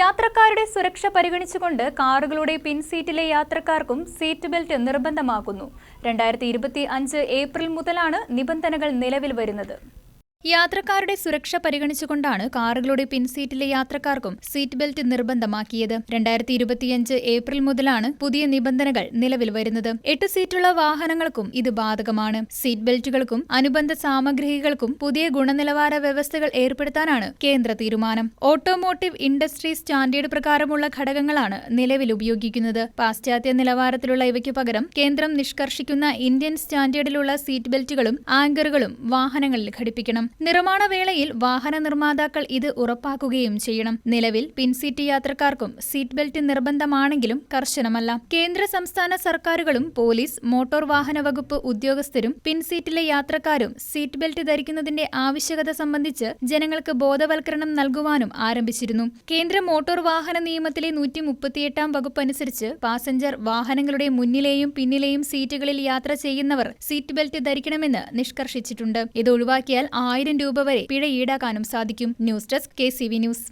യാത്രക്കാരുടെ സുരക്ഷ പരിഗണിച്ചുകൊണ്ട് കാറുകളുടെ പിൻസീറ്റിലെ യാത്രക്കാർക്കും സീറ്റ് ബെൽറ്റ് നിർബന്ധമാക്കുന്നു. രണ്ടായിരത്തി ഏപ്രിൽ മുതലാണ് നിബന്ധനകൾ നിലവിൽ വരുന്നത്. യാത്രക്കാരുടെ സുരക്ഷ പരിഗണിച്ചുകൊണ്ടാണ് കാറുകളുടെ പിൻസീറ്റിലെ യാത്രക്കാർക്കും സീറ്റ് ബെൽറ്റ് നിർബന്ധമാക്കിയത്. രണ്ടായിരത്തി ഇരുപത്തിയഞ്ച് ഏപ്രിൽ മുതലാണ് പുതിയ നിബന്ധനകൾ നിലവിൽ വരുന്നത്. എട്ട് സീറ്റുള്ള വാഹനങ്ങൾക്കും ഇത് ബാധകമാണ്. സീറ്റ് ബെൽറ്റുകൾക്കും അനുബന്ധ സാമഗ്രികൾക്കും പുതിയ ഗുണനിലവാര വ്യവസ്ഥകൾ ഏർപ്പെടുത്താനാണ് കേന്ദ്ര തീരുമാനം. ഓട്ടോമോട്ടീവ് ഇൻഡസ്ട്രി സ്റ്റാൻഡേർഡ് പ്രകാരമുള്ള ഘടകങ്ങളാണ് നിലവിൽ ഉപയോഗിക്കുന്നത്. പാശ്ചാത്യ നിലവാരത്തിലുള്ള ഇവയ്ക്ക് പകരം കേന്ദ്രം നിഷ്കർഷിക്കുന്ന ഇന്ത്യൻ സ്റ്റാൻഡേർഡിലുള്ള സീറ്റ് ബെൽറ്റുകളും ആങ്കറുകളും വാഹനങ്ങളിൽ ഘടിപ്പിക്കണം. നിർമ്മാണ വേളയിൽ വാഹന നിർമ്മാതാക്കൾ ഇത് ഉറപ്പാക്കുകയും ചെയ്യണം. നിലവിൽ പിൻസീറ്റ് യാത്രക്കാർക്കും സീറ്റ് ബെൽറ്റ് നിർബന്ധമാണെങ്കിലും കർശനമല്ല. കേന്ദ്ര സംസ്ഥാന സർക്കാരുകളും പോലീസ് മോട്ടോർ വാഹന വകുപ്പ് ഉദ്യോഗസ്ഥരും പിൻസീറ്റിലെ യാത്രക്കാരും സീറ്റ് ബെൽറ്റ് ധരിക്കുന്നതിന്റെ ആവശ്യകത സംബന്ധിച്ച് ജനങ്ങൾക്ക് ബോധവൽക്കരണം നൽകുവാനും ആരംഭിച്ചിരുന്നു. കേന്ദ്ര മോട്ടോർ വാഹന നിയമത്തിലെ നൂറ്റി മുപ്പത്തിയെട്ടാം വകുപ്പ് അനുസരിച്ച് പാസഞ്ചർ വാഹനങ്ങളുടെ മുന്നിലെയും പിന്നിലെയും സീറ്റുകളിൽ യാത്ര ചെയ്യുന്നവർ സീറ്റ് ബെൽറ്റ് ധരിക്കണമെന്ന് നിഷ്കർഷിച്ചിട്ടുണ്ട്. ഇത് ഒഴിവാക്കിയാൽ ആയിരം രൂപ വരെ പിഴ ഈടാക്കാനും സാധിക്കും. News desk K news.